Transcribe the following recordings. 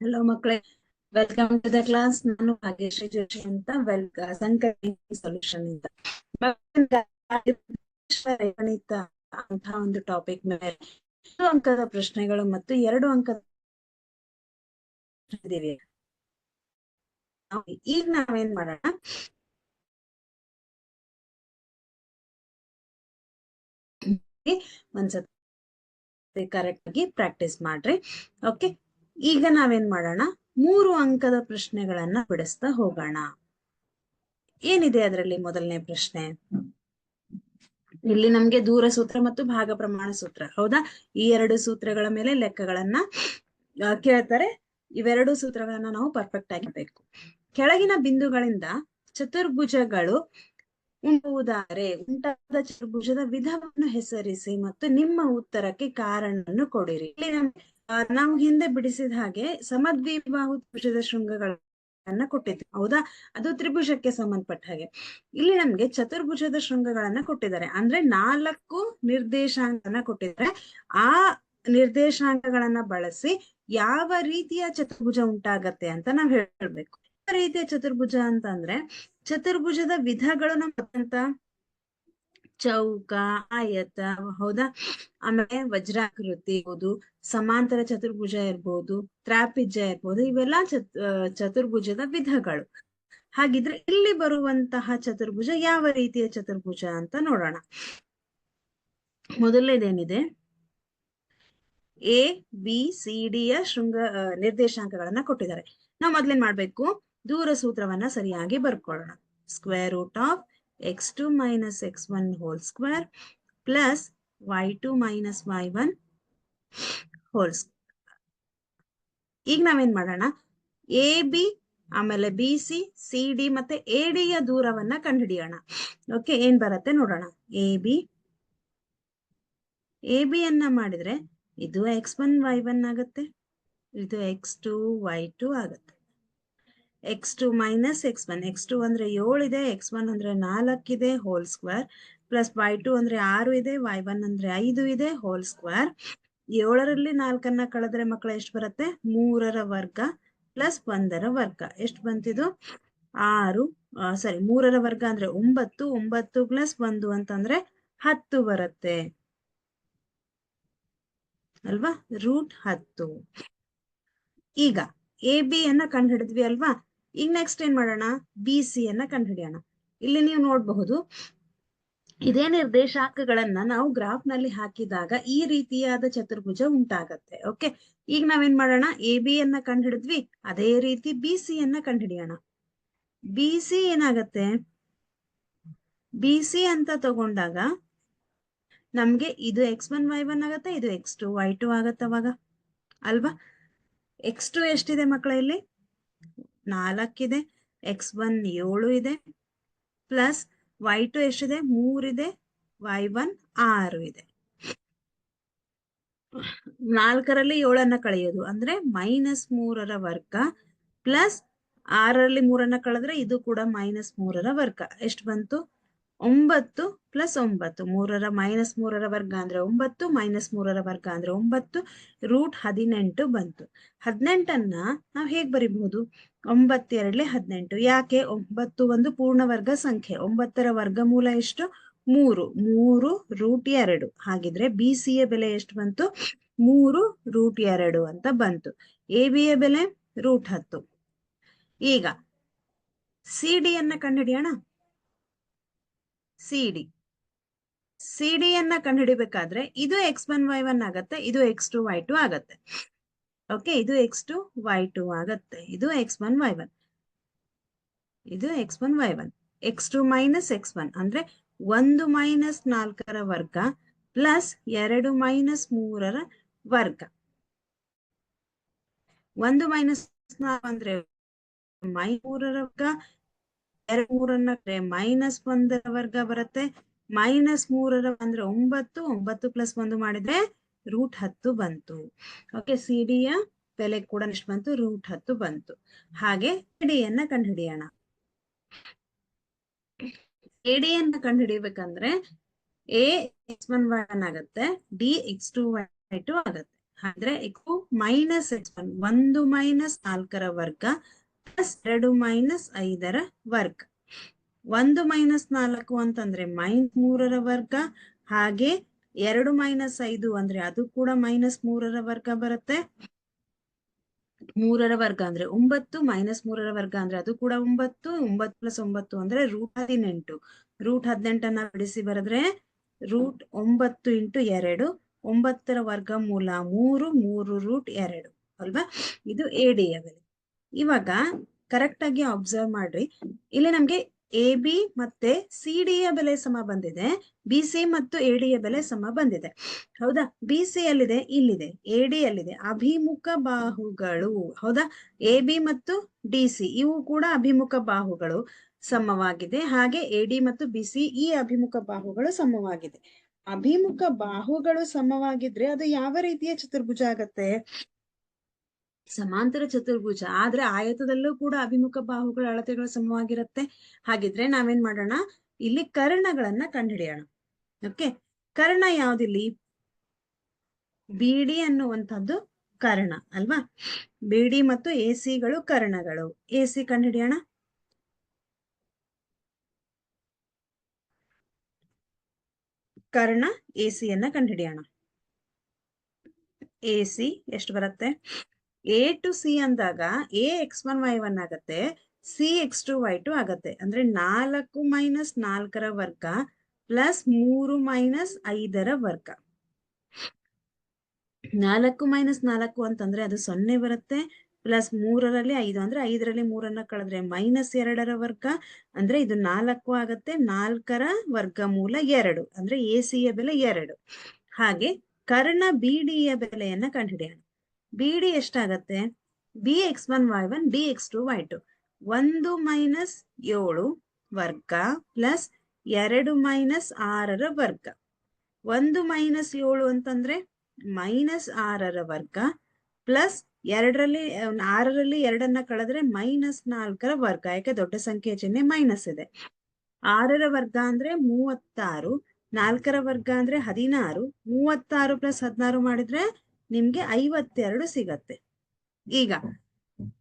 Hello ಮಕ್ಕಳೇ. Welcome to the class ನಾನು ಭಾಗ್ಯಶ್ರೀ ಜೋಶಿ ಅಂತ. ವೆಲ್ಕಮ್ ಸಂಕಟ ಸೊಲ್ಯೂಷನ್ ಗಣಿತ ಅಂತ ಒಂದು ಟಾಪಿಕ್ ಮೇಲೆ ಎರಡು ಅಂಕದ ಪ್ರಶ್ನೆಗಳು ಮತ್ತು ಎರಡು ಅಂಕದ. ಈಗ ನಾವೇನ್ ಮಾಡೋಣ? ಒಂದ್ಸತಿ ಕರೆಕ್ಟ್ ಆಗಿ ಪ್ರಾಕ್ಟೀಸ್ ಮಾಡ್ರಿ. ಓಕೆ ಈಗ ನಾವೇನ್ ಮಾಡೋಣ? ಮೂರು ಅಂಕದ ಪ್ರಶ್ನೆಗಳನ್ನ ಬಿಡಿಸ್ತಾ ಹೋಗೋಣ. ಏನಿದೆ ಅದರಲ್ಲಿ ಮೊದಲನೇ ಪ್ರಶ್ನೆ? ಇಲ್ಲಿ ನಮ್ಗೆ ದೂರ ಸೂತ್ರ ಮತ್ತು ಭಾಗ ಪ್ರಮಾಣ ಸೂತ್ರ ಹೌದಾ? ಈ ಎರಡು ಸೂತ್ರಗಳ ಮೇಲೆ ಲೆಕ್ಕಗಳನ್ನ ಕೇಳ್ತಾರೆ. ಇವೆರಡು ಸೂತ್ರಗಳನ್ನ ನಾವು ಪರ್ಫೆಕ್ಟ್ ಆಗಿರ್ಬೇಕು ಕೆಳಗಿನ ಬಿಂದುಗಳಿಂದ ಚತುರ್ಭುಜಗಳು ಉಂಟುವುದಾದರೆ ಉಂಟಾದ ಚತುರ್ಭುಜದ ವಿಧವನ್ನು ಹೆಸರಿಸಿ ಮತ್ತು ನಿಮ್ಮ ಉತ್ತರಕ್ಕೆ ಕಾರಣವನ್ನು ಕೊಡಿರಿ. ಇಲ್ಲಿ ನಮ್- ಆ, ನಾವು ಹಿಂದೆ ಬಿಡಿಸಿದ ಹಾಗೆ ಸಮದ್ವಿಬಾಹು ತ್ರಿಭುಜದ ಶೃಂಗಗಳನ್ನ ಕೊಟ್ಟಿದ್ವಿ. ಹೌದಾ? ಅದು ತ್ರಿಭುಜಕ್ಕೆ ಸಂಬಂಧಪಟ್ಟ ಹಾಗೆ. ಇಲ್ಲಿ ನಮ್ಗೆ ಚತುರ್ಭುಜದ ಶೃಂಗಗಳನ್ನ ಕೊಟ್ಟಿದ್ದಾರೆ. ಅಂದ್ರೆ ನಾಲ್ಕು ನಿರ್ದೇಶಾಂಕನ ಕೊಟ್ಟಿದ್ದಾರೆ. ಆ ನಿರ್ದೇಶಾಂಗಗಳನ್ನ ಬಳಸಿ ಯಾವ ರೀತಿಯ ಚತುರ್ಭುಜ ಉಂಟಾಗತ್ತೆ ಅಂತ ನಾವ್ ಹೇಳ್ಬೇಕು. ಯಾವ ರೀತಿಯ ಚತುರ್ಭುಜ ಅಂತಂದ್ರೆ, ಚತುರ್ಭುಜದ ವಿಧಗಳು ನಮ್ಮಂತ ಚೌಕ, ಆಯತ, ಹೌದಾ? ಆಮೇಲೆ ವಜ್ರಾಕೃತಿ ಇರ್ಬೋದು, ಸಮಾಂತರ ಚತುರ್ಭುಜ ಇರ್ಬೋದು ತ್ರಾಪಿಜ ಇರ್ಬೋದು, ಇವೆಲ್ಲ ಚತ್ ಚತುರ್ಭುಜದ ವಿಧಗಳು. ಹಾಗಿದ್ರೆ ಇಲ್ಲಿ ಬರುವಂತಹ ಚತುರ್ಭುಜ ಯಾವ ರೀತಿಯ ಚತುರ್ಭುಜ ಅಂತ ನೋಡೋಣ. ಮೊದಲನೇದೇನಿದೆ? ಎ, ಬಿ, ಸಿ, ಡಿ ಯ ಶೃಂಗ ನಿರ್ದೇಶಾಂಕಗಳನ್ನ ಕೊಟ್ಟಿದ್ದಾರೆ. ನಾವು ಮೊದ್ಲೇನ್ ಮಾಡ್ಬೇಕು? ದೂರ ಸೂತ್ರವನ್ನ ಸರಿಯಾಗಿ ಬರ್ಕೊಳ್ಳೋಣ. Square root of x two minus x one whole square plus y two minus y one whole ಈಗ ನಾವೇನ್ ಮಾಡೋಣ? ಎ ಬಿ ಆಮೇಲೆ ಬಿ ಸಿ ಸಿ ಡಿ ಮತ್ತೆ ಎ ಡಿ ಯ ದೂರವನ್ನ ಕಂಡುಹಿಡಿಯೋಣ. ಓಕೆ ಏನ್ ಬರುತ್ತೆ ನೋಡೋಣ. ಎ ಬಿ ಎ ಬಿ ಅನ್ನ ಮಾಡಿದ್ರೆ ಇದು ಎಕ್ಸ್ ಒನ್ ವೈ ಒನ್ ಆಗುತ್ತೆ. ಇದು ಎಕ್ಸ್ ಟು ವೈ ಟು ಆಗುತ್ತೆ. X two minus x one x two ಅಂದ್ರೆ ಏಳು ಇದೆ ಎಕ್ಸ್ ಒನ್ ಅಂದ್ರೆ ಇದೆ whole square plus y two ಅಂದ್ರೆ ಆರು ಇದೆ ವೈ ಒನ್ ಅಂದ್ರೆ ಐದು ಇದೆ ಹೋಲ್ ಸ್ಕ್ವೇರ್ ಏಳರಲ್ಲಿ ನಾಲ್ಕನ್ನ ಕಳೆದ್ರೆ ಮಕ್ಕಳ ಎಷ್ಟು ಬರುತ್ತೆ? ಮೂರರ ವರ್ಗ ಪ್ಲಸ್ ಒಂದರ ವರ್ಗ. ಎಷ್ಟು ಬಂತಿದು? ಆರು ಸಾರಿ ಮೂರರ ವರ್ಗ ಅಂದ್ರೆ ಒಂಬತ್ತು ಒಂಬತ್ತು ಪ್ಲಸ್ ಒಂದು ಅಂತಂದ್ರೆ ಹತ್ತು ಬರುತ್ತೆ. ಅಲ್ವಾ? ರೂಟ್ ಹತ್ತು. ಈಗ ಎ ಬಿ ಅನ್ನ ಕಂಡುಹಿಡಿದ್ವಿ ಅಲ್ವಾ? ಈಗ ನೆಕ್ಸ್ಟ್ ಏನ್ ಮಾಡೋಣ? ಬಿ ಸಿ ಅನ್ನ ಕಂಡುಹಿಡಿಯೋಣ. ಇಲ್ಲಿ ನೀವು ನೋಡಬಹುದು, ಇದೇ ನಿರ್ದೇಶಾಂಕಗಳನ್ನ ನಾವು ಗ್ರಾಫ್ನಲ್ಲಿ ಹಾಕಿದಾಗ ಈ ರೀತಿಯಾದ ಚತುರ್ಭುಜ ಉಂಟಾಗತ್ತೆ ಓಕೆ ಈಗ ನಾವೇನ್ ಮಾಡೋಣ? ಎ ಬಿ ಅನ್ನ ಕಂಡುಹಿಡಿದ್ವಿ, ಅದೇ ರೀತಿ ಬಿ ಸಿ ಅನ್ನ ಕಂಡುಹಿಡಿಯೋಣ. ಬಿ ಸಿ ಏನಾಗತ್ತೆ? ಬಿ ಸಿ ಅಂತ ತಗೊಂಡಾಗ ನಮ್ಗೆ ಇದು ಎಕ್ಸ್ ಒನ್ ವೈ ಒನ್ ಆಗತ್ತೆ? ಇದು ಎಕ್ಸ್ ಟು ವೈ ಟು ಆಗತ್ತೆ ಅವಾಗ? ಅಲ್ವಾ? ಎಕ್ಸ್ ಟು ಎಷ್ಟಿದೆ ಮಕ್ಕಳ ಇಲ್ಲಿ? ನಾಲ್ಕಿದೆ ಎಕ್ಸ್ ಒನ್ ಏಳು ಇದೆ ಪ್ಲಸ್ ವೈ ಟು ಎಷ್ಟಿದೆ? ಮೂರಿದೆ ವೈ ಒನ್ ಆರು ಇದೆ. ನಾಲ್ಕರಲ್ಲಿ ಏಳನ್ನ ಕಳೆಯೋದು ಅಂದ್ರೆ ಮೈನಸ್ ಮೂರರ ವರ್ಗ ಪ್ಲಸ್ ಆರರಲ್ಲಿ ಮೂರನ್ನ ಕಳೆದ್ರೆ ಇದು ಕೂಡ ಮೈನಸ್ ಮೂರರ ವರ್ಗ. ಎಷ್ಟು ಬಂತು? ಒಂಬತ್ತು ಪ್ಲಸ್ ಒಂಬತ್ತು. ಮೂರರ ಮೈನಸ್ ಮೂರರ ವರ್ಗ ಅಂದ್ರೆ ಒಂಬತ್ತು ಮೈನಸ್ ಮೂರರ ವರ್ಗ ಅಂದ್ರೆ ಒಂಬತ್ತು ರೂಟ್ ಹದಿನೆಂಟು ಬಂತು. ಹದಿನೆಂಟನ್ನ ನಾವು ಹೇಗ್ ಬರಿಬಹುದು? ಒಂಬತ್ತೆರಡ್ಲೆ ಹದಿನೆಂಟು. ಯಾಕೆ? ಒಂಬತ್ತು ಒಂದು ಪೂರ್ಣ ವರ್ಗ ಸಂಖ್ಯೆ. ಒಂಬತ್ತರ ವರ್ಗಮೂಲ ಎಷ್ಟು? ಮೂರು. ಮೂರು ರೂಟ್ ಎರಡು. ಹಾಗಿದ್ರೆ ಬಿ ಸಿ ಯ ಬೆಲೆ ಎಷ್ಟು ಬಂತು? ಮೂರು ರೂಟ್ ಎರಡು ಅಂತ ಬಂತು. ಎ ಬಿ ಯ ಬೆಲೆ ರೂಟ್ ಹತ್ತು. ಈಗ ಸಿ ಡಿ ಅನ್ನ ಕಂಡುಹಿಡಿಯೋಣ? ಸಿ ಡಿ ಸಿ ಡಿ ಅನ್ನ ಕಂಡುಹಿಡಿಬೇಕಾದ್ರೆ ಇದು ಎಕ್ಸ್ ಒನ್ ವೈ ಒನ್ ಆಗತ್ತೆ, ಇದು ಎಕ್ಸ್ ಟು ವೈ ಟು ಆಗತ್ತೆ. ಓಕೆ ಇದು ಎಕ್ಸ್ ಟು ವೈ ಟು ಆಗತ್ತೆ. ಇದು ಎಕ್ಸ್ ಒನ್ ವೈ ಒನ್ ಇದು x one y one x two minus x one ಅಂದ್ರೆ ಒಂದು ಮೈನಸ್ ನಾಲ್ಕರ ವರ್ಗ ಪ್ಲಸ್ ಎರಡು ಮೈನಸ್ ಮೂರರ ವರ್ಗ. ಒಂದು ಮೈನಸ್ ನಾಲ್ಕು ಅಂದ್ರೆ ಮೈ ಮೂರರ ವರ್ಗ. ಎರಡು ಮೂರನ್ನ ಮೈನಸ್ ಒಂದರ ವರ್ಗ ಬರುತ್ತೆ. ಮೈನಸ್ ಮೂರರ ಅಂದ್ರೆ ಒಂಬತ್ತು. ಒಂಬತ್ತು ಪ್ಲಸ್ ಒಂದು ಮಾಡಿದ್ರೆ ರೂಟ್ ಹತ್ತು ಬಂತು. ಓಕೆ ಸಿ ಡಿಯ ಬೆಲೆ ಕೂಡ ಎಷ್ಟು ಬಂತು, ರೂಟ್ ಹತ್ತು ಬಂತು. ಹಾಗೆ ಡಿಯನ್ನ ಕಂಡುಹಿಡಿಯೋಣ. ಎಡಿಯನ್ನ ಕಂಡುಹಿಡಿಬೇಕಂದ್ರೆ A x one y one ಆಗತ್ತೆ D x two y two ಆಗತ್ತೆ. ಅಂದ್ರೆ ಎಕ್ಸ್ ಮೈನಸ್ ಎಕ್ಸ್ ಒನ್ ಒಂದು ಮೈನಸ್ ನಾಲ್ಕರ ವರ್ಗ ಪ್ಲಸ್ ಎರಡು ಮೈನಸ್ ಐದರ ವರ್ಗ. ಒಂದು ಮೈನಸ್ ನಾಲ್ಕು ಅಂತಂದ್ರೆ ಮೈನಸ್ ಮೂರರ ವರ್ಗ, ಹಾಗೆ ಎರಡು ಮೈನಸ್ ಐದು ಅಂದ್ರೆ ಅದು ಕೂಡ ಮೈನಸ್ ಮೂರರ ವರ್ಗ ಬರುತ್ತೆ. ಮೂರರ ವರ್ಗ ಅಂದ್ರೆ ಒಂಬತ್ತು ಮೈನಸ್ ಮೂರರ ವರ್ಗ ಅಂದ್ರೆ ಅದು ಕೂಡ ಒಂಬತ್ತು ಒಂಬತ್ತು ಪ್ಲಸ್ ಒಂಬತ್ತು ಅಂದ್ರೆ ರೂಟ್ ಹದಿನೆಂಟು. ರೂಟ್ ಹದಿನೆಂಟನ್ನ ಬಿಡಿಸಿ ಬರೆದ್ರೆ ರೂಟ್ ಒಂಬತ್ತು ಇಂಟು ಎರಡು, ಒಂಬತ್ತರ ವರ್ಗ ಮೂಲ ಮೂರು ಮೂರು ರೂಟ್ ಎರಡು, ಅಲ್ವಾ? ಇದು ಎ ಡಿ ಆಗಲಿ ಇವಾಗ ಕರೆಕ್ಟ್ ಆಗಿ ಅಬ್ಸರ್ವ್ ಮಾಡ್ರಿ. ಇಲ್ಲಿ ನಮ್ಗೆ ಎ ಬಿ ಮತ್ತೆ ಸಿ ಡಿ ಯ ಬೆಲೆ ಸಮ ಬಂದಿದೆ. ಬಿ ಸಿ ಮತ್ತು ಎ ಡಿ ಯ ಬೆಲೆ ಸಮ ಬಂದಿದೆ. ಹೌದಾ? ಬಿ ಸಿ ಅಲ್ಲಿದೆ ಇಲ್ಲಿದೆ. ಎ ಡಿ ಅಲ್ಲಿದೆ ಅಭಿಮುಖ ಬಾಹುಗಳು. ಹೌದಾ? ಎ ಬಿ ಮತ್ತು ಡಿ ಸಿ ಇವು ಕೂಡ ಅಭಿಮುಖ ಬಾಹುಗಳು ಸಮವಾಗಿದೆ. ಹಾಗೆ ಎ ಡಿ ಮತ್ತು ಬಿ ಸಿ ಈ ಅಭಿಮುಖ ಬಾಹುಗಳು ಸಮವಾಗಿದೆ. ಅಭಿಮುಖ ಬಾಹುಗಳು ಸಮವಾಗಿದ್ರೆ ಅದು ಯಾವ ರೀತಿಯ ಚತುರ್ಭುಜ ಆಗತ್ತೆ? ಸಮಾಂತರ ಚತುರ್ಭುಜ. ಆದ್ರೆ ಆಯತದಲ್ಲೂ ಕೂಡ ಅಭಿಮುಖ ಬಾಹುಗಳ ಅಳತೆಗಳು ಸಮವಾಗಿರುತ್ತೆ. ಹಾಗಿದ್ರೆ ನಾವೇನ್ ಮಾಡೋಣ? ಇಲ್ಲಿ ಕರ್ಣಗಳನ್ನ ಕಂಡುಹಿಡಿಯೋಣ. ಓಕೆ? ಕರ್ಣ ಯಾವ್ದಿಲ್ಲಿ? ಬಿಡಿ ಅನ್ನುವಂಥದ್ದು ಕರ್ಣ, ಅಲ್ವಾ? ಬಿಡಿ ಮತ್ತು ಎ ಸಿಗಳು ಕರ್ಣಗಳು. ಎ ಸಿ ಕಂಡುಹಿಡಿಯೋಣ. ಕರ್ಣ ಎ ಸಿಯನ್ನ ಕಂಡುಹಿಡಿಯೋಣ. ಎ ಸಿ ಎಷ್ಟು ಬರುತ್ತೆ? ಎ ಟು ಸಿ ಅಂದಾಗ A x one y one ಆಗತ್ತೆ C x two y two ಆಗತ್ತೆ. ಅಂದ್ರೆ ನಾಲ್ಕು ಮೈನಸ್ ನಾಲ್ಕರ ವರ್ಗ ಪ್ಲಸ್ ಮೂರು ಮೈನಸ್ ಐದರ ವರ್ಗ. ನಾಲ್ಕು ಮೈನಸ್ ನಾಲ್ಕು ಅಂತಂದ್ರೆ ಅದು ಸೊನ್ನೆ ಬರುತ್ತೆ ಪ್ಲಸ್ ಮೂರರಲ್ಲಿ ಐದು ಅಂದ್ರೆ ಐದರಲ್ಲಿ ಮೂರನ್ನ ಕಳೆದ್ರೆ ಮೈನಸ್ ಎರಡರ ವರ್ಗ, ಅಂದ್ರೆ ಇದು ನಾಲ್ಕು ಆಗತ್ತೆ, ನಾಲ್ಕರ ವರ್ಗ ಮೂಲ ಎರಡು, ಅಂದ್ರೆ ಎ ಸಿಯ ಬೆಲೆ ಎರಡು. ಹಾಗೆ ಕರ್ಣ ಬಿ ಡಿಯ ಬೆಲೆಯನ್ನ ಕಂಡುಹಿಡಿಯೋಣ. ಬಿ ಡಿ ಎಷ್ಟಾಗತ್ತೆ? B x one y one D x two y two ಒಂದು ಮೈನಸ್ ಏಳು ವರ್ಗ ಪ್ಲಸ್ ಎರಡು ಮೈನಸ್ ಆರರ ವರ್ಗ. ಒಂದು ಮೈನಸ್ ಏಳು ಅಂತಂದ್ರೆ ಮೈನಸ್ ಆರರ ವರ್ಗ ಪ್ಲಸ್ ಎರಡರಲ್ಲಿ, ಆರರಲ್ಲಿ ಎರಡನ್ನ ಕಳೆದ್ರೆ ಮೈನಸ್ ನಾಲ್ಕರ ವರ್ಗ. ಯಾಕೆ? ದೊಡ್ಡ ಸಂಖ್ಯೆಯ ಚಿಹ್ನೆ ಮೈನಸ್ ಇದೆ. ಆರರ ವರ್ಗ ಅಂದ್ರೆ ಮೂವತ್ತಾರು, ನಾಲ್ಕರ ವರ್ಗ ಅಂದ್ರೆ ಹದಿನಾರು. ಮೂವತ್ತಾರು ಪ್ಲಸ್ ಹದಿನಾರು ಮಾಡಿದ್ರೆ ನಿಮ್ಗೆ ಐವತ್ತೆರಡು ಸಿಗತ್ತೆ. ಈಗ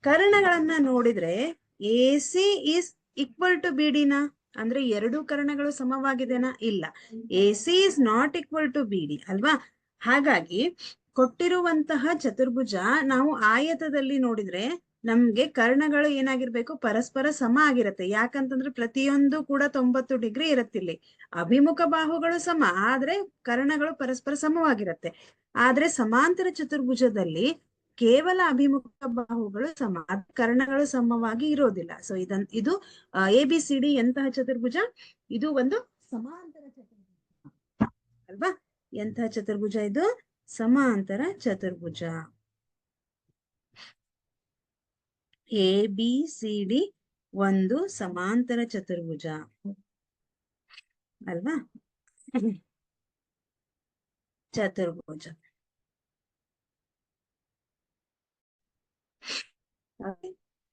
ಕರ್ಣಗಳನ್ನ ನೋಡಿದ್ರೆ A C is equal to ಬಿಡಿನ ಅಂದ್ರೆ ಎರಡು ಕರ್ಣಗಳು ಸಮವಾಗಿದೆನಾ? ಇಲ್ಲ. A C is not equal to B D ಅಲ್ವಾ? ಹಾಗಾಗಿ ಕೊಟ್ಟಿರುವಂತಹ ಚತುರ್ಭುಜ ನಾವು ಆಯತದಲ್ಲಿ ನೋಡಿದ್ರೆ ನಮ್ಗೆ ಕರ್ಣಗಳು ಏನಾಗಿರ್ಬೇಕು? ಪರಸ್ಪರ ಸಮ ಆಗಿರತ್ತೆ. ಯಾಕಂತಂದ್ರೆ ಪ್ರತಿಯೊಂದು ಕೂಡ ತೊಂಬತ್ತು ಡಿಗ್ರಿ ಇರತ್ತಿಲ್ಲಿ. ಅಭಿಮುಖ ಬಾಹುಗಳು ಸಮ, ಆದ್ರೆ ಕರ್ಣಗಳು ಪರಸ್ಪರ ಸಮವಾಗಿರತ್ತೆ. ಆದ್ರೆ ಸಮಾಂತರ ಚತುರ್ಭುಜದಲ್ಲಿ ಕೇವಲ ಅಭಿಮುಖ ಬಾಹುಗಳು ಸಮ ಕರ್ಣಗಳು ಸಮವಾಗಿ ಇರೋದಿಲ್ಲ. ಸೊ ಇದನ್, ಇದು ಎ ಬಿ ಸಿ ಡಿ ಎಂತಹ ಚತುರ್ಭುಜ? ಇದು ಒಂದು ಸಮಾಂತರ ಚತುರ್ಭುಜ. ಅಲ್ವಾ? ಎಂತಹ ಚತುರ್ಭುಜ ಇದು? ಸಮಾಂತರ ಚತುರ್ಭುಜ. ಎ ಬಿ ಸಿ ಡಿ ಒಂದು ಸಮಾಂತರ ಚತುರ್ಭುಜ. ಅಲ್ವಾ? ಚತುರ್ಭುಜ.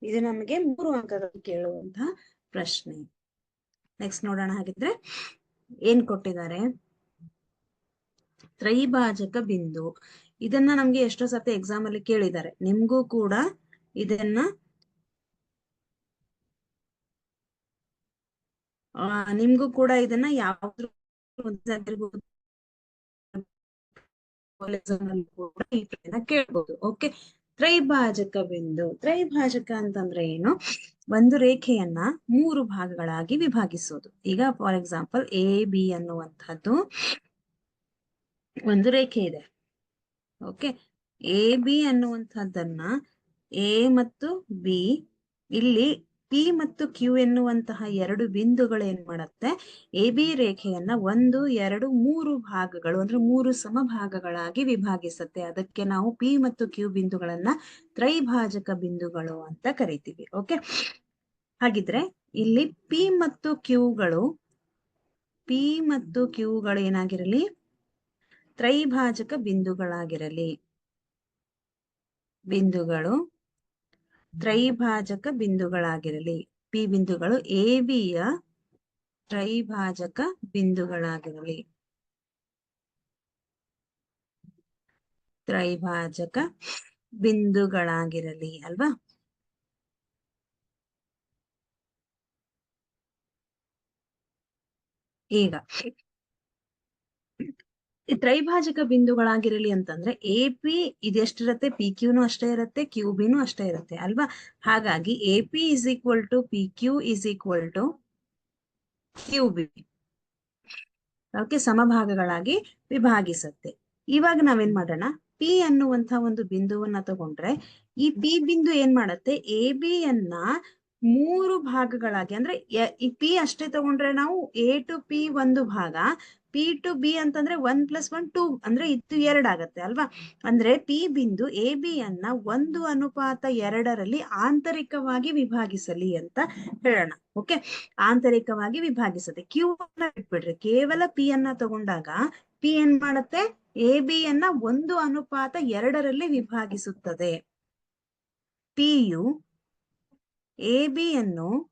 ಇದು ನಮಗೆ ಮೂರು ಅಂಕಗಳು ಕೇಳುವಂತಹ ಪ್ರಶ್ನೆ. ನೆಕ್ಸ್ಟ್ ನೋಡೋಣ ಹಾಗಿದ್ರೆ ಏನ್ ಕೊಟ್ಟಿದ್ದಾರೆ? ತ್ರೈಭಾಜಕ ಬಿಂದು. ಇದನ್ನ ನಮ್ಗೆ ಎಷ್ಟೋ ಸತಿ ಎಕ್ಸಾಮ್ ಅಲ್ಲಿ ಕೇಳಿದ್ದಾರೆ. ನಿಮ್ಗೂ ಕೂಡ ಇದನ್ನ ಆ, ನಿಮ್ಗೂ ಕೂಡ ಇದನ್ನ ಯಾವ್ದು ಓಕೆ ತ್ರೈಭಾಜಕ ಬಿಂದು ತ್ರೈಭಾಜಕ ಅಂತಂದ್ರೆ ಏನು? ಒಂದು ರೇಖೆಯನ್ನ ಮೂರು ಭಾಗಗಳಾಗಿ ವಿಭಾಗಿಸೋದು. ಈಗ ಫಾರ್ ಎಕ್ಸಾಂಪಲ್ ಎ ಬಿ ಅನ್ನುವಂಥದ್ದು ಒಂದು ರೇಖೆ ಇದೆ. ಓಕೆ ಎ ಬಿ ಅನ್ನುವಂಥದ್ದನ್ನ ಎ ಮತ್ತು ಬಿ ಇಲ್ಲಿ ಪಿ ಮತ್ತು ಕ್ಯೂ ಎನ್ನುವಂತಹ ಎರಡು ಬಿಂದುಗಳು ಏನ್ ಮಾಡುತ್ತೆ? ಎ ಬಿ ರೇಖೆಯನ್ನ ಒಂದು, ಎರಡು, ಮೂರು ಭಾಗಗಳು ಅಂದ್ರೆ ಮೂರು ಸಮಭಾಗಗಳಾಗಿ ವಿಭಾಗಿಸುತ್ತೆ. ಅದಕ್ಕೆ ನಾವು ಪಿ ಮತ್ತು ಕ್ಯೂ ಬಿಂದುಗಳನ್ನ ತ್ರೈಭಾಜಕ ಬಿಂದುಗಳು ಅಂತ ಕರಿತೀವಿ. ಓಕೆ ಹಾಗಿದ್ರೆ ಇಲ್ಲಿ ಪಿ ಮತ್ತು ಕ್ಯೂಗಳು ಪಿ ಮತ್ತು ಕ್ಯೂಗಳು ಏನಾಗಿರಲಿ? ತ್ರೈಭಾಜಕ ಬಿಂದುಗಳಾಗಿರಲಿ. ಬಿಂದುಗಳು. ತ್ರೈಭಾಜಕ ಬಿಂದುಗಳಾಗಿರಲಿ. ಪಿ ಬಿಂದುಗಳು ಎ ಬಿಯ ತ್ರೈಭಾಜಕ ಬಿಂದುಗಳಾಗಿರಲಿ. ತ್ರೈಭಾಜಕ ಬಿಂದುಗಳಾಗಿರಲಿ ಅಲ್ವಾ? ಈಗ ತ್ರೈಭಾಜಕ ಬಿಂದುಗಳಾಗಿರಲಿ ಅಂತಂದ್ರೆ ಎ ಪಿ ಇದೆಷ್ಟಿರತ್ತೆ? ಪಿ ಕ್ಯೂನು ಅಷ್ಟೇ ಇರುತ್ತೆ ಕ್ಯೂ ಬಿನು ಅಷ್ಟೇ ಇರುತ್ತೆ, ಅಲ್ವಾ? ಹಾಗಾಗಿ A P is equal to P Q is equal to Q B okay ಸಮಭಾಗಗಳಾಗಿ ವಿಭಾಗಿಸುತ್ತೆ. ಇವಾಗ ನಾವೇನ್ ಮಾಡೋಣ? ಪಿ ಅನ್ನುವಂತ ಒಂದು ಬಿಂದುವನ್ನ ತಗೊಂಡ್ರೆ ಈ ಪಿ ಬಿಂದು ಏನ್ ಮಾಡತ್ತೆ? ಎ ಬಿ ಅನ್ನ ಮೂರು ಭಾಗಗಳಾಗಿ, ಅಂದ್ರೆ ಪಿ ಅಷ್ಟೇ ತಗೊಂಡ್ರೆ ನಾವು ಎ ಟು ಪಿ ಒಂದು ಭಾಗ, ಪಿ ಟು ಬಿ ಅಂತಂದ್ರೆ ಒನ್ ಪ್ಲಸ್ ಒನ್ ಟೂ, ಅಂದ್ರೆ ಇದು ಎರಡಾಗತ್ತೆ ಅಲ್ವಾ? ಅಂದ್ರೆ ಪಿ ಬಿಂದು ಎ ಬಿ ಅನ್ನ ಒಂದು ಅನುಪಾತ ಎರಡರಲ್ಲಿ ಆಂತರಿಕವಾಗಿ ವಿಭಾಗಿಸಲಿ ಅಂತ ಹೇಳೋಣ, ಓಕೆ? ಆಂತರಿಕವಾಗಿ ವಿಭಾಗಿಸುತ್ತೆ ಕ್ಯೂ ಅನ್ನ ಬಿಟ್ಬಿಡ್ರಿ, ಕೇವಲ ಪಿ ಅನ್ನ ತಗೊಂಡಾಗ ಪಿ ಏನ್ ಮಾಡುತ್ತೆ? ಎ ಬಿ ಅನ್ನ ಒಂದು ಅನುಪಾತ ಎರಡರಲ್ಲಿ ವಿಭಾಗಿಸುತ್ತದೆ. ಪಿಯು ಎ ಬಿ ಅನ್ನು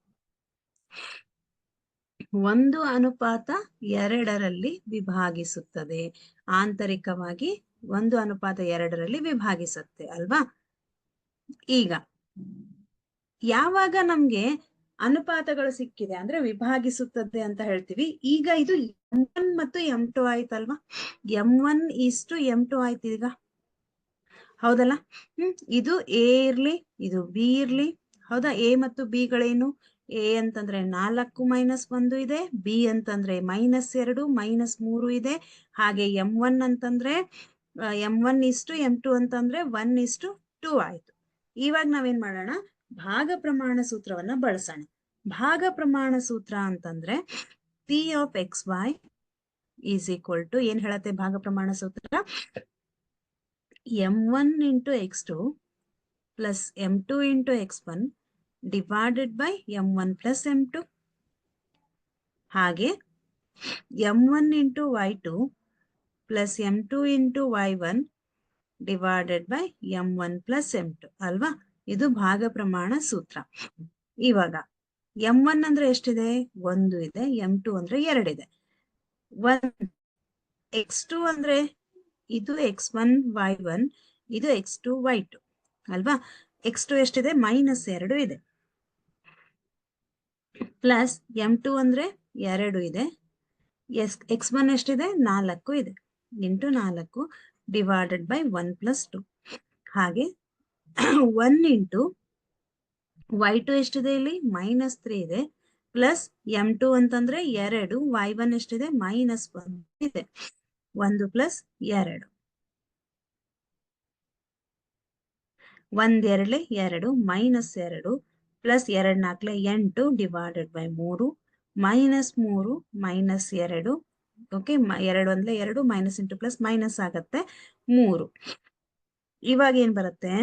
ಒಂದು ಅನುಪಾತ ಎರಡರಲ್ಲಿ ವಿಭಾಗಿಸುತ್ತದೆ. ಆಂತರಿಕವಾಗಿ ಒಂದು ಅನುಪಾತ ಎರಡರಲ್ಲಿ ವಿಭಾಗಿಸುತ್ತೆ, ಅಲ್ವಾ? ಈಗ ಯಾವಾಗ ನಮ್ಗೆ ಅನುಪಾತಗಳು ಸಿಕ್ಕಿದೆ ಅಂದ್ರೆ ವಿಭಾಗಿಸುತ್ತದೆ ಅಂತ ಹೇಳ್ತೀವಿ. ಈಗ ಇದು ಎಂ ಒನ್ ಮತ್ತು ಎಂ ಟು ಆಯ್ತಲ್ವಾ? ಎಂ ಒನ್ ಇಷ್ಟು ಎಂ ಟು ಆಯ್ತು ಈಗ. ಹೌದಲ್ಲ? ಹ್ಮ್, ಇದು ಎ ಇರ್ಲಿ, ಇದು ಬಿ ಇರ್ಲಿ ಹೌದಾ? ಎ ಮತ್ತು ಬಿಗಳೇನು ಎ ಅಂತಂದ್ರೆ ನಾಲ್ಕು ಮೈನಸ್ ಒಂದು ಇದೆ ಬಿ ಅಂತಂದ್ರೆ ಮೈನಸ್ ಎರಡು ಮೈನಸ್ ಮೂರು ಇದೆ. ಹಾಗೆ ಎಂ ಒನ್ ಅಂತಂದ್ರೆ ಎಂ ಒನ್ ಇಷ್ಟು ಎಂ ಟು ಅಂತಂದ್ರೆ ಒನ್ ಇಷ್ಟು ಟೂ ಆಯ್ತು. ಇವಾಗ ನಾವೇನ್ ಮಾಡೋಣ? ಭಾಗ ಪ್ರಮಾಣ ಸೂತ್ರವನ್ನ ಬಳಸೋಣ. ಭಾಗ ಪ್ರಮಾಣ ಸೂತ್ರ ಅಂತಂದ್ರೆ P of x y is equal to ಏನ್ ಹೇಳತ್ತೆ ಭಾಗ ಪ್ರಮಾಣ ಸೂತ್ರ? M one into x two x one divided by M one plus M two ಹಾಗೆ M one into y two plus M two into y one divided by M one plus M two ಅಲ್ವಾ? ಇದು ಭಾಗ ಪ್ರಮಾಣ ಸೂತ್ರ. ಇವಾಗ M one ಅಂದ್ರೆ ಎಷ್ಟಿದೆ? ಒಂದು ಇದೆ ಎಂ ಟು ಅಂದ್ರೆ ಎರಡಿದೆ ಒನ್ ಎಕ್ಸ್ ಟು ಅಂದ್ರೆ ಇದು ಎಕ್ಸ್ ಒನ್ ವೈ ಒನ್ ಇದು ಎಕ್ಸ್ ಟು ವೈ ಟು ಅಲ್ವಾ? ಎಕ್ಸ್ ಟು ಎಷ್ಟಿದೆ? ಮೈನಸ್ ಎರಡು ಇದೆ. ಪ್ಲಸ್ ಎಂ ಟು ಅಂದ್ರೆ ಎರಡು ಇದೆ. ಎಸ್ ಎಕ್ಸ್ ಒನ್ ಎಷ್ಟಿದೆ? ನಾಲ್ಕು ಇದೆ. ಇಂಟು ನಾಲ್ಕು divided by one plus two ಹಾಗೆ ಒನ್ ಇಂಟು ವೈ ಟು ಎಷ್ಟಿದೆ ಇಲ್ಲಿ? ಮೈನಸ್ ತ್ರೀ ಇದೆ. ಪ್ಲಸ್ ಎಂ ಟು ಅಂತಂದ್ರೆ ಎರಡು. ವೈ ಒನ್ ಎಷ್ಟಿದೆ? ಮೈನಸ್ ಒನ್ ಇದೆ. ಒಂದು ಪ್ಲಸ್ ಎರಡು. ಒಂದೆರಡ್ಲೆ ಎರಡು ಮೈನಸ್ ಎರಡು ಪ್ಲಸ್ ಎರಡ್ ನಾಲ್ಕಲೆ ಎಂಟು ಡಿವೈಡೆಡ್ ಬೈ ಮೂರು ಮೈನಸ್ ಮೂರು ಮೈನಸ್ ಎರಡು. ಓಕೆ ಎರಡು ಒಂದ್ಲೆ ಎರಡು ಮೈನಸ್ ಇಂಟು ಪ್ಲಸ್ ಮೈನಸ್ ಆಗತ್ತೆ ಮೂರು. ಇವಾಗ ಏನ್ ಬರುತ್ತೆ?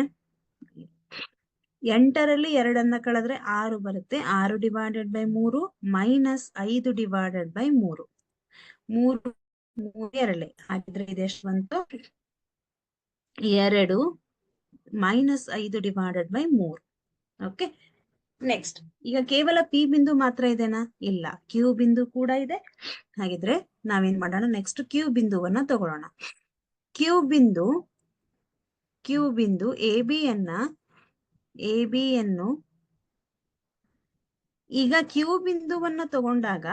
ಎಂಟರಲ್ಲಿ ಎರಡನ್ನ ಕಳೆದ್ರೆ ಆರು ಬರುತ್ತೆ. ಆರು ಡಿವೈಡೆಡ್ ಬೈ ಮೂರು ಮೈನಸ್ ಐದು ಡಿವೈಡೆಡ್ ಬೈ ಮೂರು. ಮೂರು ಮೂರು, ಎರಡಲೆ. ಹಾಗಿದ್ರೆ ಇದೆಷ್ಟು ಬಂತು? ಎರಡು ಮೈನಸ್ ಐದು ಡಿವೈಡೆಡ್ ಬೈ ಮೂರ್. ಓಕೆ ನೆಕ್ಸ್ಟ್ ಈಗ ಕೇವಲ ಪಿ ಬಿಂದು ಮಾತ್ರ ಇದೆನಾ? ಇಲ್ಲ. ಕ್ಯೂ ಬಿಂದು ಕೂಡ ಇದೆ. ಹಾಗಿದ್ರೆ ನಾವೇನ್ ಮಾಡೋಣ? ನೆಕ್ಸ್ಟ್ ಕ್ಯೂ ಬಿಂದುವನ್ನ ತಗೊಳ್ಳೋಣ. ಕ್ಯೂ ಬಿಂದು ಕ್ಯೂ ಬಿಂದು ಎ ಬಿ ಎ ಬಿ ಈಗ ಕ್ಯೂ ಬಿಂದುವನ್ನ ತಗೊಂಡಾಗ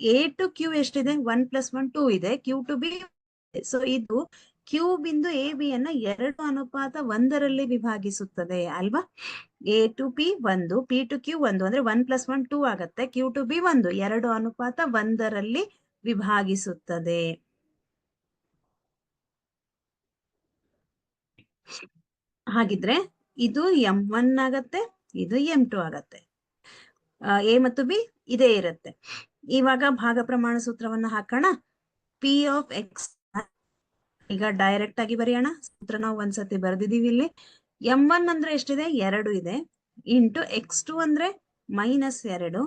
ಎ ಟು ಕ್ಯೂ ಎಷ್ಟಿದೆ? ಒನ್ ಪ್ಲಸ್ ಒನ್ ಟೂ ಇದೆ. ಕ್ಯೂ ಟು ಬಿ ಸೊ ಇದು ಕ್ಯೂ ಬಿಂದು ಎ ಬಿ ಅನ್ನ ಎರಡು ಅನುಪಾತ ಒಂದರಲ್ಲಿ ವಿಭಾಗಿಸುತ್ತದೆ ಅಲ್ವಾ? ಎ ಟು ಪಿ ಒಂದು ಪಿ ಟು ಕ್ಯೂ ಒಂದು, ಅಂದ್ರೆ ಒನ್ ಪ್ಲಸ್ ಒನ್ ಟೂ ಆಗತ್ತೆ. ಕ್ಯೂ ಟು ಬಿ ಒಂದು, ಎರಡು ಅನುಪಾತ ಒಂದರಲ್ಲಿ ವಿಭಾಗಿಸುತ್ತದೆ. ಹಾಗಿದ್ರೆ ಇದು ಎಂ ಒನ್ ಆಗತ್ತೆ, ಇದು ಎಂ ಟು ಆಗತ್ತೆ. ಎ ಮತ್ತು ಬಿ ಇದೇ ಇರುತ್ತೆ. ಇವಾಗ ಭಾಗ ಪ್ರಮಾಣ ಸೂತ್ರವನ್ನ ಹಾಕೋಣ. ಪಿ ಆಫ್ ಎಕ್ಸ್ ಈಗ ಡೈರೆಕ್ಟ್ ಆಗಿ ಬರೆಯೋಣ. ಸೂತ್ರ ನಾವು ಒಂದ್ಸತಿ ಬರೆದಿದ್ದೀವಿ ಇಲ್ಲಿ. ಎಂ ಒನ್ ಅಂದ್ರೆ ಎಷ್ಟಿದೆ? ಎರಡು ಇದೆ. ಇಂಟು ಎಕ್ಸ್ ಟು ಅಂದ್ರೆ ಮೈನಸ್ ಎರಡು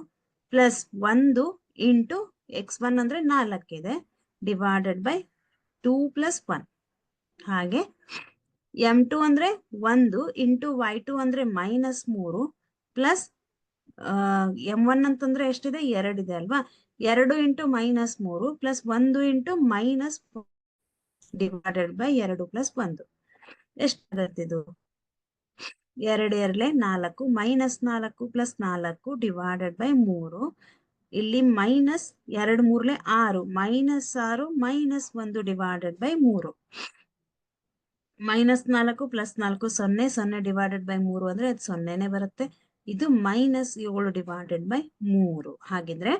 ಪ್ಲಸ್ ಒಂದು ಇಂಟು ಎಕ್ಸ್ ಒನ್ ಅಂದ್ರೆ ನಾಲ್ಕಿದೆ divided by two plus one ಹಾಗೆ ಎಂ ಟು ಅಂದ್ರೆ ಒಂದು ಇಂಟು ವೈ ಟು ಅಂದ್ರೆ ಮೈನಸ್ ಮೂರು ಪ್ಲಸ್ ಎಂ ಒನ್ ಅಂತಂದ್ರೆ ಎಷ್ಟಿದೆ? ಎರಡಿದೆ ಅಲ್ವಾ? ಎರಡು ಇಂಟು ಮೈನಸ್ ಮೂರು ಪ್ಲಸ್ ಒಂದು ಇಂಟು ಮೈನಸ್ ಡಿವೈಡೆಡ್ ಬೈ ಎರಡು ಪ್ಲಸ್ ಒಂದು. ಎಷ್ಟಾಗತ್ತಿದು ಎರಡು ಎರಡ್ಲೆ ನಾಲ್ಕು ಮೈನಸ್ ನಾಲ್ಕು ಪ್ಲಸ್ ನಾಲ್ಕು ಡಿವೈಡೆಡ್ ಬೈ ಮೂರು. ಇಲ್ಲಿ ಮೈನಸ್ ಎರಡು ಮೂರ್ಲೆ ಆರು ಮೈನಸ್ ಆರು ಮೈನಸ್ ಒಂದು ಡಿವೈಡೆಡ್ ಬೈ ಮೂರು. ಮೈನಸ್ ನಾಲ್ಕು ಪ್ಲಸ್ ನಾಲ್ಕು ಸೊನ್ನೆ ಸೊನ್ನೆ ಡಿವೈಡೆಡ್ ಬೈ ಮೂರು ಅಂದ್ರೆ ಅದು ಸೊನ್ನೆನೆ ಬರುತ್ತೆ. ಇದು ಮೈನಸ್ ಏಳು ಡಿವೈಡೆಡ್ ಬೈ ಮೂರು. ಹಾಗಿದ್ರೆ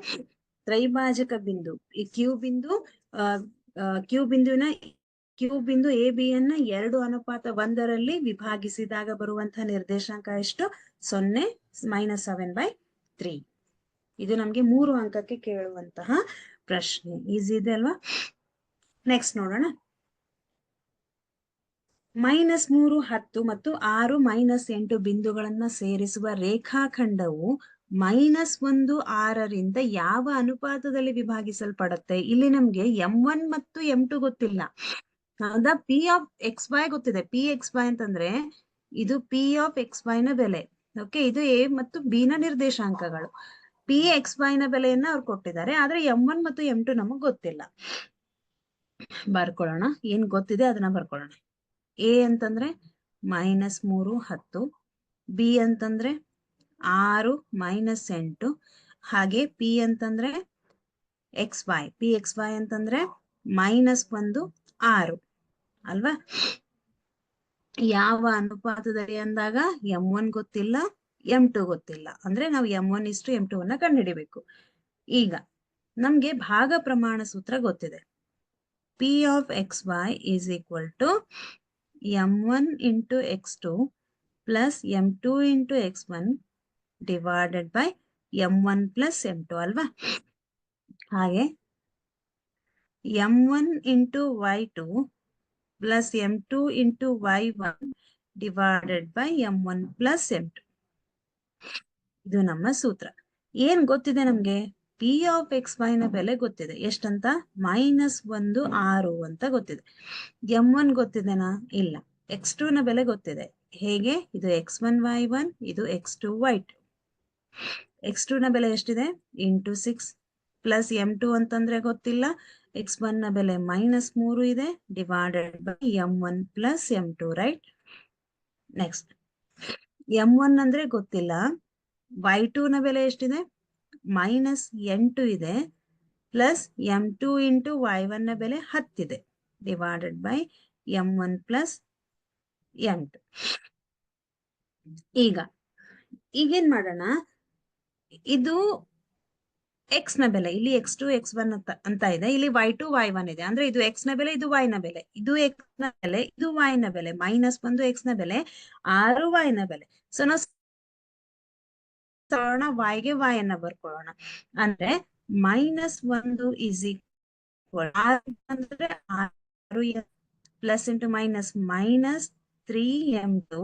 ತ್ರೈಭಾಜಕ ಬಿಂದು ಈ ಕ್ಯೂ ಬಿಂದು ಕ್ಯೂ ಬಿಂದುವಿನ ಕ್ಯೂ ಬಿಂದು ಎ ಬಿ ಯನ್ನ ಎರಡು ಅನುಪಾತ ಒಂದರಲ್ಲಿ ವಿಭಾಗಿಸಿದಾಗ ಬರುವಂತಹ ನಿರ್ದೇಶಾಂಕ ಎಷ್ಟು? ಸೊನ್ನೆ ಮೈನಸ್ ಸೆವೆನ್ ಬೈ ತ್ರೀ ಇದು ನಮ್ಗೆ ಮೂರು ಅಂಕಕ್ಕೆ ಕೇಳುವಂತಹ ಪ್ರಶ್ನೆ. ಈಸಿ ಇದೆ ಅಲ್ವಾ? ನೆಕ್ಸ್ಟ್ ನೋಡೋಣ. ಮೈನಸ್ ಮೂರು, ಹತ್ತು ಮತ್ತು ಆರು ಮೈನಸ್ ಎಂಟು ಬಿಂದುಗಳನ್ನ ಸೇರಿಸುವ ರೇಖಾಖಂಡವು ಮೈನಸ್ ಒಂದು, ಆರರಿಂದ ಯಾವ ಅನುಪಾತದಲ್ಲಿ ವಿಭಾಗಿಸಲ್ಪಡುತ್ತೆ? ಇಲ್ಲಿ ನಮ್ಗೆ ಎಂ ಒನ್ ಮತ್ತು ಎಂ ಟು ಗೊತ್ತಿಲ್ಲ. ಹೌದಾ? ಪಿ ಆಫ್ ಎಕ್ಸ್ ವೈ ಗೊತ್ತಿದೆ. ಪಿ ಎಕ್ಸ್ ವೈ ಅಂತಂದ್ರೆ ಇದು ಪಿ ಆಫ್ ಎಕ್ಸ್ ವೈ ನ ಬೆಲೆ. ಓಕೆ ಇದು ಎ ಮತ್ತು ಬಿ ನ ನಿರ್ದೇಶಾಂಕಗಳು. ಪಿ ಎಕ್ಸ್ ವೈ ನ ಬೆಲೆಯನ್ನ ಅವ್ರು ಕೊಟ್ಟಿದ್ದಾರೆ. ಆದ್ರೆ ಎಂ ಒನ್ ಮತ್ತು ಎಂ ಟು ನಮಗ್ ಗೊತ್ತಿಲ್ಲ. ಬರ್ಕೊಳ್ಳೋಣ. ಏನ್ ಗೊತ್ತಿದೆ ಅದನ್ನ ಬರ್ಕೊಳ್ಳೋಣ. ಎ ಅಂತಂದ್ರೆ ಮೈನಸ್ ಮೂರು, ಹತ್ತು. ಬಿ ಅಂತಂದ್ರೆ ಆರು ಮೈನಸ್ ಎಂಟು. ಹಾಗೆ ಪಿ ಅಂತಂದ್ರೆ X Y P X Y ಅಂತಂದ್ರೆ ಮೈನಸ್ ಒಂದು, ಆರು. ಅಲ್ವಾ? ಯಾವ ಅನುಪಾತದಲ್ಲಿ ಅಂದಾಗ ಎಂ ಒನ್ ಗೊತ್ತಿಲ್ಲ ಎಂ ಟು ಗೊತ್ತಿಲ್ಲ. ಅಂದ್ರೆ ನಾವು ಎಂ ಒನ್ ಇಷ್ಟು ಎಂ ಟು ಅನ್ನ ಕಂಡುಹಿಡಿಬೇಕು. ಈಗ ನಮ್ಗೆ ಭಾಗ ಪ್ರಮಾಣ ಸೂತ್ರ ಗೊತ್ತಿದೆ. P of X Y is equal to M one into X two plus M two into X one divided by M one plus M two ಅಲ್ವಾ? ಹಾಗೆ M one into Y two Y one divided by M one plus M two ಇದು ನಮ್ಮ ಸೂತ್ರ. ಏನ್ ಗೊತ್ತಿದೆ ನಮ್ಗೆ? P of X Y ನ ಬೆಲೆ ಗೊತ್ತಿದೆ. ಎಷ್ಟಂತ? ಮೈನಸ್ ಒಂದು ಆರು ಅಂತ ಗೊತ್ತಿದೆ. ಎಂ ಒನ್ ಗೊತ್ತಿದೆನಾ? ಇಲ್ಲ. ಎಕ್ಸ್ ಟು ನ ಬೆಲೆ ಗೊತ್ತಿದೆ. ಹೇಗೆ? ಇದು ಎಕ್ಸ್ ಒನ್ ವೈ ಒನ್ ಇದು X two Y two X two ನ ಬೆಲೆ ಎಷ್ಟಿದೆ? Into six plus M two ಅಂತಂದ್ರೆ ಗೊತ್ತಿಲ್ಲ. ಎಕ್ಸ್ ಒನ್ನ ಬೆಲೆ ಮೈನಸ್ ಮೂರು ಇದೆ divided by M one plus M two right next M one ಅಂದ್ರೆ ಗೊತ್ತಿಲ್ಲ. ವೈ ಟು ನ ಬೆಲೆ ಎಷ್ಟಿದೆ? ಮೈನಸ್ ಎಂಟು ಇದೆ plus M two into Y ಒನ್ನ ಬೆಲೆ ಹತ್ತಿದೆ divided by M one plus M two ಈಗ, ಈಗೇನ್ ಮಾಡೋಣ? ಇದು ಎಕ್ಸ್ನ ಬೆಲೆ, ಇಲ್ಲಿ ಎಕ್ಸ್ ಟು ಎಕ್ಸ್ ಒನ್ ಅಂತ ಇದೆ. ಇಲ್ಲಿ ವೈ ಟು ವೈ ಒನ್ ಇದೆ. ಅಂದ್ರೆ ಇದು ಎಕ್ಸ್ನ ಬೆಲೆ, ಇದು ವೈ ನ ಬೆಲೆ. ಇದು ಎಕ್ಸ್ನ ಬೆಲೆ, ಇದು ವೈ ನ ಬೆಲೆ. ಮೈನಸ್ ಒಂದು ಎಕ್ಸ್ನ ಬೆಲೆ, ಆರು ವೈ ನ ಬೆಲೆ. ಸೊ ನಾವು ತಗೋಣ ವೈಗೆ ವೈ ಅನ್ನ ಬರ್ಕೊಳ್ಳೋಣ. ಅಂದ್ರೆ ಮೈನಸ್ ಒಂದು ಈಸ್ ಈಕ್ವಲ್ ಅಂದ್ರೆ ಆರು plus into minus minus three M two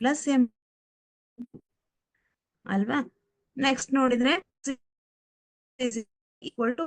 plus M ಅಲ್ವಾ? ನೆಕ್ಸ್ಟ್ ನೋಡಿದ್ರೆ ಈಕ್ವಲ್ ಟು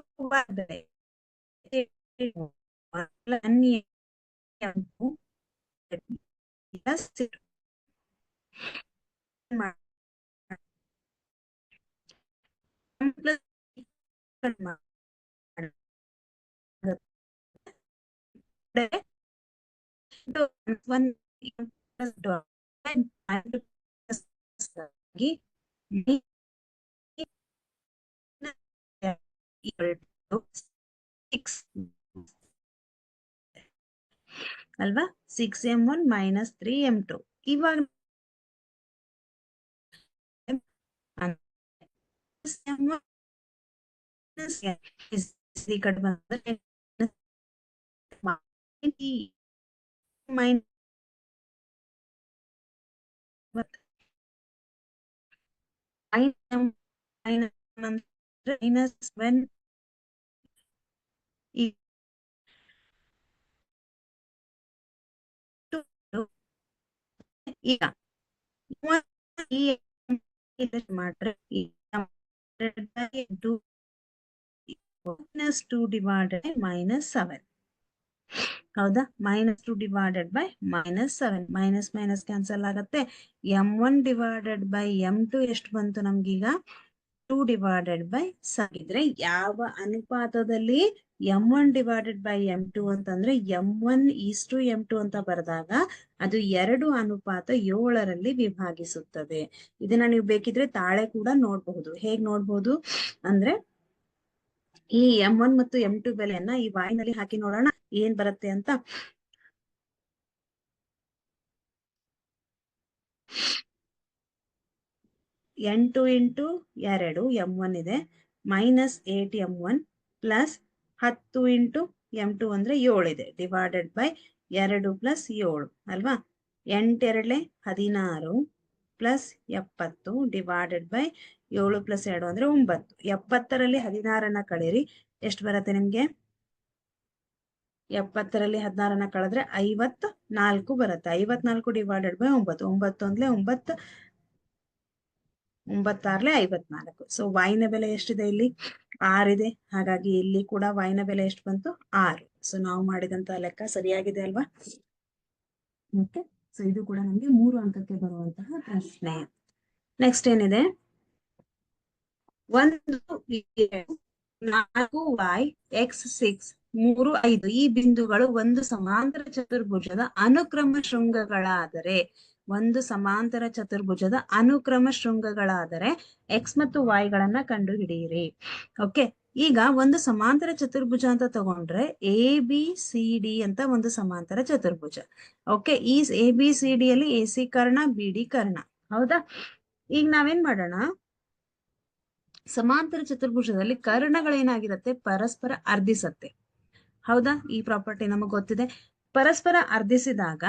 ಬೆಲೆ ಒನ್ ಸಿಕ್ಸ್ ಅಲ್ವಾ? Six M one minus three M two ಇವಾಗ ಈ ಕಡೆ ಬಂದ್ರೆ ಮೈನ್ ಮೈನಸ್ ಒನ್ ಈಗ minus two divided minus seven ಹೌದಾ? Minus two divided by minus seven minus minus cancel ಆಗತ್ತೆ. M one divided by M two ಎಷ್ಟು ಬಂತು ನಮ್ಗೀಗ? ಟೂ ಡಿವೈಡೆಡ್ ಬೈ ಇದ್ರೆ ಯಾವ ಅನುಪಾತದಲ್ಲಿ M one divided by M two ಅಂತಂದ್ರೆ M one is two M two ಅಂತ ಬರೆದಾಗ ಅದು ಎರಡು ಅನುಪಾತ ಏಳರಲ್ಲಿ ವಿಭಾಗಿಸುತ್ತದೆ. ಇದನ್ನ ನೀವು ಬೇಕಿದ್ರೆ ತಾಳೆ ಕೂಡ ನೋಡಬಹುದು. ಹೇಗ್ ನೋಡಬಹುದು? ಅಂದ್ರೆ ಈ ಎಂ ಒನ್ ಮತ್ತು ಎಂ ಟು ಬೆಲೆಯನ್ನ ಈ ವಾಯಿನಲ್ಲಿ ಹಾಕಿ ನೋಡೋಣ. ಏನ್ ಬರುತ್ತೆ ಅಂತ? ಎಂಟು ಇಂಟು ಎರಡು ಎಂ ಒನ್ ಇದೆ. Minus eight M one plus ಹತ್ತು ಇಂಟು ಎಂ ಟು ಅಂದ್ರೆ ಇದೆ. ಡಿವೈಡೆಡ್ ಬೈ ಎರಡು ಪ್ಲಸ್ ಏಳು, ಅಲ್ವಾ? ಎಂಟೆರಡ್ಲೆ ಹದಿನಾರು ಪ್ಲಸ್ ಎಪ್ಪತ್ತು ಡಿವೈಡೆಡ್ ಬೈ ಏಳು ಪ್ಲಸ್ ಎರಡು ಅಂದ್ರೆ ಒಂಬತ್ತು. ಎಪ್ಪತ್ತರಲ್ಲಿ ಹದಿನಾರನ್ನ ಕಳೀರಿ ಎಷ್ಟು ಬರುತ್ತೆ ನಿಮ್ಗೆ? ಎಪ್ಪತ್ತರಲ್ಲಿ ಹದಿನಾರನ್ನ ಕಳೆದ್ರೆ ಐವತ್ ನಾಲ್ಕು ಬರುತ್ತೆ. ಐವತ್ನಾಲ್ಕು ಡಿವೈಡೆಡ್ ಬೈ ಒಂಬತ್ತು. ಒಂಬತ್ತು ಅಂದ್ರೆ ಒಂಬತ್ತು. ಒಂಬತ್ತಾರ್ಲೆ ಐವತ್ನಾಲ್ಕು. ಸೊ ವೈನ ಬೆಲೆ ಎಷ್ಟಿದೆ ಇಲ್ಲಿ? ಆರಿದೆ ಹಾಗಾಗಿ ಇಲ್ಲಿ ಕೂಡ ವೈನ ಬೆಲೆ ಎಷ್ಟು ಬಂತು? ಆರು. ಸೊ ನಾವು ಮಾಡಿದಂತ ಲೆಕ್ಕ ಸರಿಯಾಗಿದೆ ಅಲ್ವಾ? ಓಕೆ ಸೊ ಇದು ಕೂಡ ನಮ್ಗೆ ಮೂರು ಅಂಕಕ್ಕೆ ಬರುವಂತಹ ಪ್ರಶ್ನೆ. ನೆಕ್ಸ್ಟ್ ಏನಿದೆ? ಒಂದು ನಾಲ್ಕು ವೈ ಎಕ್ಸ್ ಸಿಕ್ಸ್ ಮೂರು ಐದು ಈ ಬಿಂದುಗಳು ಒಂದು ಸಮಾಂತರ ಚತುರ್ಭುಜದ ಅನುಕ್ರಮ ಶೃಂಗಗಳಾದರೆ ಒಂದು ಸಮಾಂತರ ಚತುರ್ಭುಜದ ಅನುಕ್ರಮ ಶೃಂಗಗಳಾದರೆ ಎಕ್ಸ್ ಮತ್ತು ವೈ ಗಳನ್ನ ಕಂಡುಹಿಡಿಯಿರಿ. ಓಕೆ ಈಗ ಒಂದು ಸಮಾಂತರ ಚತುರ್ಭುಜ ಅಂತ ತಗೊಂಡ್ರೆ ಎ ಬಿ ಸಿ ಡಿ ಅಂತ ಒಂದು ಸಮಾಂತರ ಚತುರ್ಭುಜ. ಓಕೆ ಈ ಎ ಬಿ ಸಿ ಡಿ ಅಲ್ಲಿ ಎ ಸಿ ಕರ್ಣ ಬಿ ಡಿ ಕರ್ಣ. ಹೌದಾ? ಈಗ ನಾವೇನ್ ಮಾಡೋಣ? ಸಮಾಂತರ ಚತುರ್ಭುಜದಲ್ಲಿ ಕರ್ಣಗಳೇನಾಗಿರತ್ತೆ? ಪರಸ್ಪರ ಅರ್ಧಿಸತ್ತೆ. ಹೌದಾ? ಈ ಪ್ರಾಪರ್ಟಿ ನಮಗ್ ಗೊತ್ತಿದೆ. ಪರಸ್ಪರ ಅರ್ಧಿಸಿದಾಗ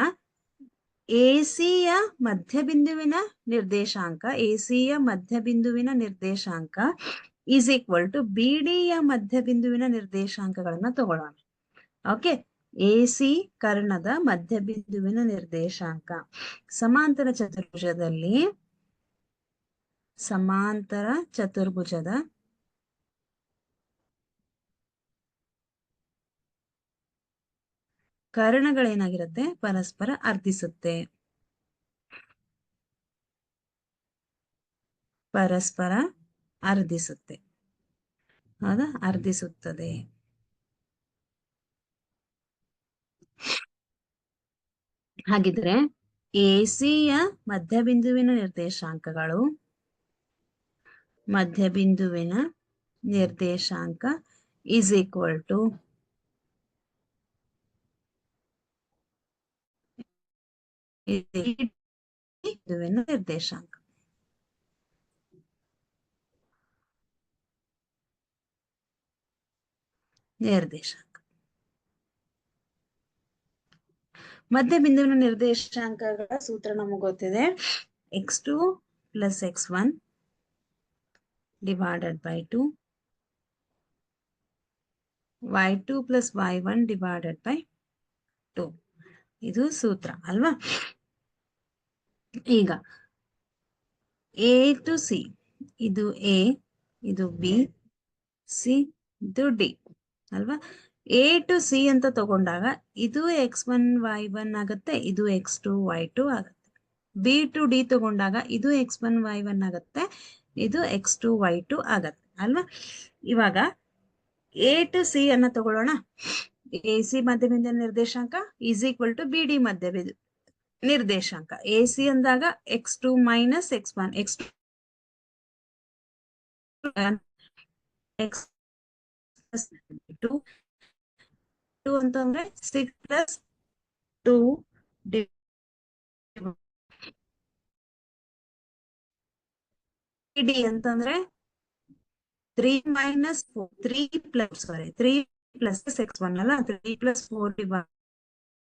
ಎಸಿಯ ಮಧ್ಯಬಿಂದುವಿನ ನಿರ್ದೇಶಾಂಕ, ಎಸಿಯ ಮಧ್ಯಬಿಂದುವಿನ ನಿರ್ದೇಶಾಂಕ ಈಸ್ ಈಕ್ವಲ್ ಟು ಬಿಡಿಯ ಮಧ್ಯಬಿಂದುವಿನ ನಿರ್ದೇಶಾಂಕಗಳನ್ನ ತಗೊಳ್ಳೋಣ. ಓಕೆ ಎಸಿ ಕರ್ಣದ ಮಧ್ಯಬಿಂದುವಿನ ನಿರ್ದೇಶಾಂಕ. ಸಮಾಂತರ ಚತುರ್ಭುಜದಲ್ಲಿ, ಸಮಾಂತರ ಚತುರ್ಭುಜದ ಕರ್ಣಗಳೇನಾಗಿರುತ್ತೆ? ಪರಸ್ಪರ ಅರ್ಧಿಸುತ್ತೆ. ಪರಸ್ಪರ ಅರ್ಧಿಸುತ್ತೆ. ಹೌದಾ? ಅರ್ಧಿಸುತ್ತದೆ. ಹಾಗಿದ್ರೆ ಎಸಿಯ ಮಧ್ಯಬಿಂದುವಿನ ನಿರ್ದೇಶಾಂಕಗಳು, ಮಧ್ಯಬಿಂದುವಿನ ನಿರ್ದೇಶಾಂಕ ಈಸ್ ಈಕ್ವಲ್ ಟು ನಿರ್ದೇಶಾಂಕ ನಿರ್ದೇಶಾಂಕ ಮಧ್ಯ ಬಿಂದುವಿನ ನಿರ್ದೇಶಾಂಕಗಳ ಸೂತ್ರ ನಮಗೆ ಗೊತ್ತಿದೆ. X two plus X one divided by two Y two plus Y one divided by two ಇದು ಸೂತ್ರ, ಅಲ್ವಾ? ಈಗ ಎ ಟು ಸಿ ಇದು ಎ ಇದು ಬಿ ಸಿ ಇದು ಡಿ ಅಲ್ವಾ? ಎ ಟು ಸಿ ಅಂತ ತಗೊಂಡಾಗ ಇದು ಎಕ್ಸ್ ಒನ್ ವೈ ಒನ್ ಆಗುತ್ತೆ, ಇದು ಎಕ್ಸ್ ಟು ವೈ ಟು ಆಗುತ್ತೆ. ಬಿ ಟು ಡಿ ತಗೊಂಡಾಗ ಇದು ಎಕ್ಸ್ ಒನ್ ವೈ ಒನ್ ಆಗುತ್ತೆ, ಇದು ಎಕ್ಸ್ ಟು ವೈ ಟು ಆಗತ್ತೆ, ಅಲ್ವಾ? ಇವಾಗ ಎ ಟು ಸಿ ಅನ್ನ ತಗೊಳ್ಳೋಣ. ಎ ಸಿ ಮಧ್ಯಬಿಂದು ನಿರ್ದೇಶಾಂಕ is equal to B D ಮಧ್ಯಬಿಂದು ನಿರ್ದೇಶಾಂಕ. ಎ ಸಿ ಅಂದಾಗ X two minus X one X X two two ಅಂತಂದ್ರೆ ಸಿಕ್ಸ್ ಪ್ಲಸ್ ಟು ಡಿ ಅಂತಂದ್ರೆ three minus four three plus sorry three plus X one ಅಲ್ಲ three plus four divide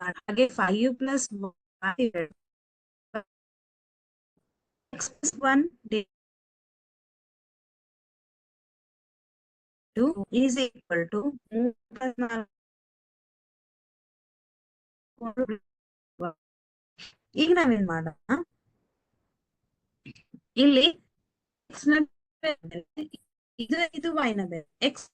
ಹಾಗೆ five plus X one two is equal to ಈಗ ನಾವೇನ್ ಮಾಡೋಣ? ಇಲ್ಲಿ ನ ಇದು ಇದು ವೈನ ಬೇರೆ ಎಕ್ಸ್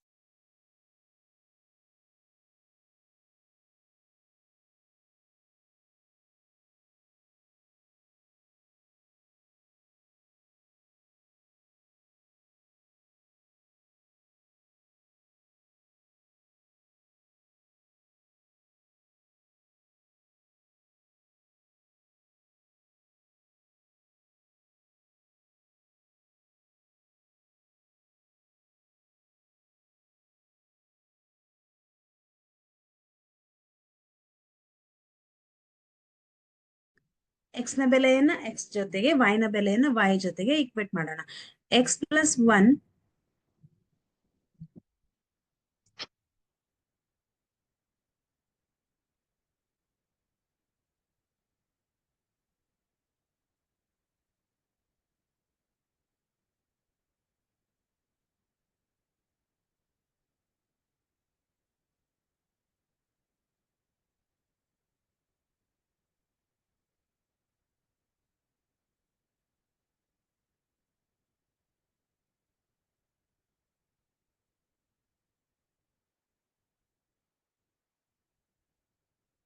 ಎಕ್ಸ್ನ ಬೆಲೆಯನ್ನ ಎಕ್ಸ್ ಜೊತೆಗೆ ವೈ ನ ಬೆಲೆಯನ್ನ ವೈ ಜೊತೆಗೆ ಈಕ್ವೇಟ್ ಮಾಡೋಣ. ಎಕ್ಸ್ ಪ್ಲಸ್ ಒನ್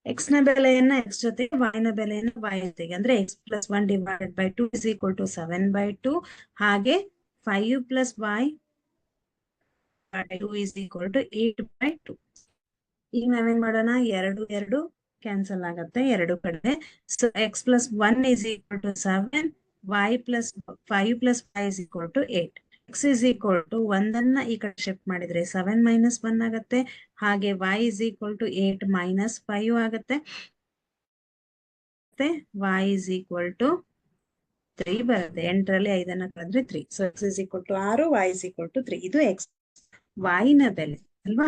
ಎಕ್ಸ್ನ ಬೆಲೆಯನ್ನ ಎಕ್ಸ್ ಜೊತೆಗೆ ವೈ ನ ಬೆಲೆಯನ್ನ ವೈ ಜೊತೆಗೆ. ಅಂದ್ರೆ X plus one divided by two is equal to seven by two ಹಾಗೆ five plus Y two is equal to eight by two ಈಗ ನಾವೇನ್ ಮಾಡೋಣ? ಎರಡು ಎರಡು ಕ್ಯಾನ್ಸಲ್ ಆಗತ್ತೆ. ಎರಡು ಕಡೆ so X plus one is equal to seven Y plus five plus Y is equal to eight X is equal to ಒಂದನ್ನ ಈ ಕಡೆ ಶಿಫ್ಟ್ ಮಾಡಿದ್ರೆ ಸೆವೆನ್ ಮೈನಸ್ ಒನ್ ಆಗತ್ತೆ. ಹಾಗೆ Y is equal to eight minus five ಆಗತ್ತೆ. Y is equal to three ಬರುತ್ತೆ. ಎಂಟರಲ್ಲಿ ಐದನ್ನ ಕಳೆದ್ರೆ three so X is equal to ಆರು Y is equal to three ಇದು ಎಕ್ಸ್ ವೈನ ಬೆಲೆ, ಅಲ್ವಾ?